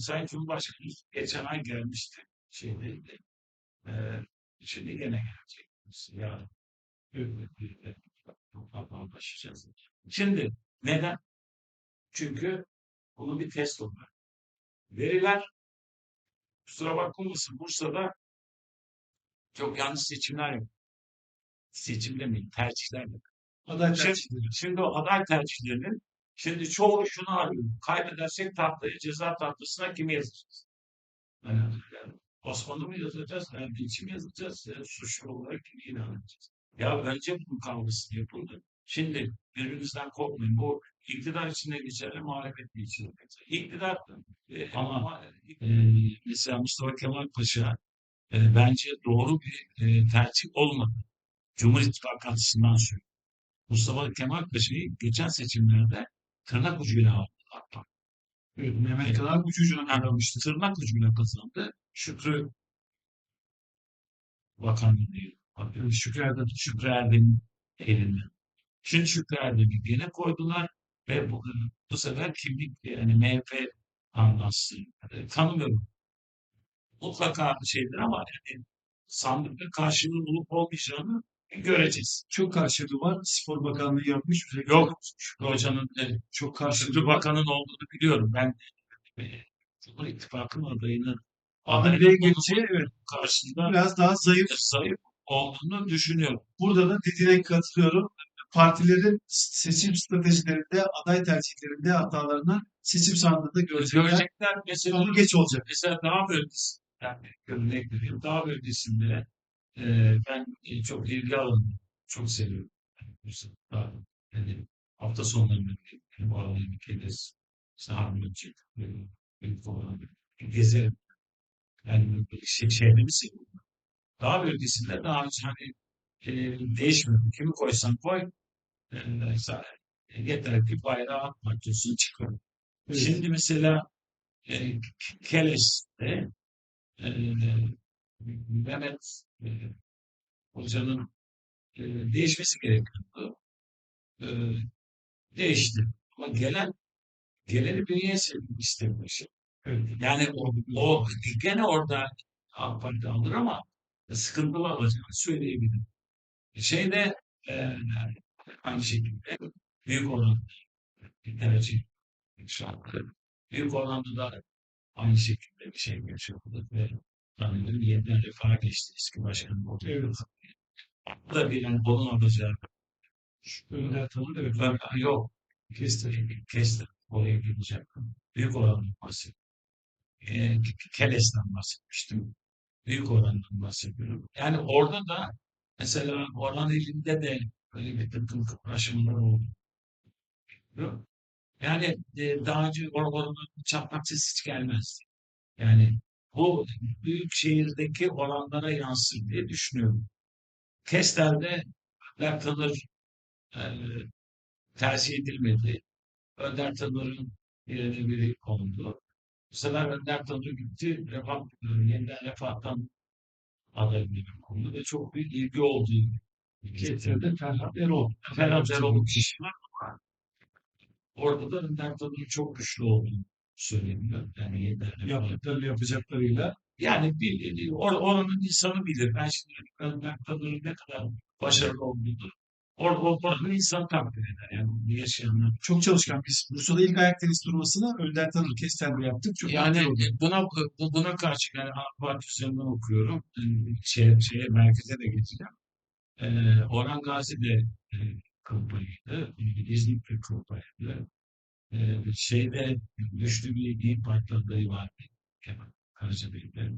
Sayın Cumhurbaşkanı geçen ay gelmişti. Şeydeydi. Ee, şimdi gene gelecek. Ya başlayacağız. Şimdi neden? Çünkü bunu bir test olarak. Veriler kusura bakılmasın Bursa'da çok yanlış seçimler yok. Seçim demeyin, tercihler yok. Aday Şimdi, tercihleri. şimdi o aday tercihlerinin şimdi çoğu şunu arıyor. Kaybedersek tahtaya, ceza tahtasına kimi yazacağız? Yani, Osmanlı mı yazacağız? Erdinç'i mi yazacağız? Yani suçlu olarak kimi ilan edeceğiz? Ya önce bunun kavgası yapıldı. Şimdi birbirinizden korkmayın. Bu iktidar içinde geçerli, muhalefet de içinde geçerli. İktidar e, ama e, mesela Mustafa Kemal Paşa e, bence doğru bir e, tercih olmadı. Cumhur İttifakı açısından söylüyorum. Mustafa Kemal Paşa'yı geçen seçimlerde tırnak ucuyla. Evet, Mehmet Kadar ucucuna Yani tırnak ucuyla kazandı. Şükrü Bakanlığı değil. Şükrü Erdem, Şükrü Erdem'in elinde. Şimdi Şükrü Erdem'i gene koydular ve bu, bu sefer kimlik yani MHP anlaştı. Yani tanımıyorum. Mutlaka şeydir ama yani sandıkta karşılığı bulup olmayacağını göreceğiz. çok karşılığı var. Spor Bakanlığı yapmış. Yok. Hoca'nın evet, Çok var. Bakan'ın olduğunu biliyorum. Ben e, Cumhur İttifakı'nın adayının dile gelince evet karşısında biraz daha zayıf. zayıf olduğunu düşünüyorum. Burada da dediğine katılıyorum. Partilerin seçim stratejilerinde, aday tercihlerinde hatalarını seçim sandığında görecekler. Görecekler mesela, Ama geç olacak. mesela daha bölgesinde, yani örnek vereyim, daha bölgesinde e, ben e, çok ilgi alanım, çok seviyorum. Daha, yani, hafta sonlarında bu arada bir kez işte harmanacak, bir falan gezerim. Yani şey, şehrimi seviyorum. Daha bölgesinde daha hani e, değişmiyor. Kimi koysan koy, e, e, yeter ki bayrağı atmak diyorsun çıkıyor. Evet. Şimdi mesela e, K- Keles'te e, Mehmet e, Hoca'nın e, değişmesi gerekiyordu. E, değişti. Ama gelen geleni bünyeye sevmek istemiyor. Evet. Yani o, o gene orada AK Parti alır ama sıkıntılı alacağını söyleyebilirim. Şeyde e, aynı şekilde büyük oranda bir tercih şu an büyük oranda da aynı şekilde bir şey geçiyordu ve zannediyorum yeniden refaha geçti eski başkanın olduğu. Evet. Bu da bir yani onun alacağı. Önder tanır evet. Ben, yok. Kestir. Kestir. Oraya gideceğim. Büyük orandan bahsediyorum. E, Keles'ten bahsetmiştim. Büyük orandan bahsediyorum. Yani orada da mesela Orhan elinde de böyle bir takım kıpraşmalar oldu. Yani e, daha önce or oranın çatlak sesi hiç gelmezdi. Yani bu büyük şehirdeki oranlara yansır diye düşünüyorum. Kestel'de Önder Tanır e, tercih edilmedi. Önder Tanır'ın yerine biri kondu. Bu sefer Önder Tanır gitti. Refah, e, yeniden Refah'tan aday bir kondu ve çok büyük ilgi oldu. Getirdi Ferhat Erol. Ferhat Erol'un kişi var ama orada da Önder Tanır'ın çok güçlü olduğunu söyleniyor. Yani yeniden Refah. Yaptıklarını yapacaklarıyla. Yani bir, bir- or, oranın insanı bilir. Ben şimdi Tanır'ın ne kadar başarılı olduğunu or, or, oranın insanı takdir eder. Yani yaşayanlar. Çok çalışkan. Biz Bursa'da ilk ayak tenis turnuvasını Önder Tanır Kestel'de yaptık. Çok Yani buna bu- buna karşı yani AK Parti üzerinden okuyorum. Şey, şeye, merkeze de geçeceğim. Ee, Orhan Gazi de e, kılpayıydı. İznik de kılpayıydı. Ee, şeyde güçlü bir İYİ Parti adayı vardı. Kemal Karacabey'de.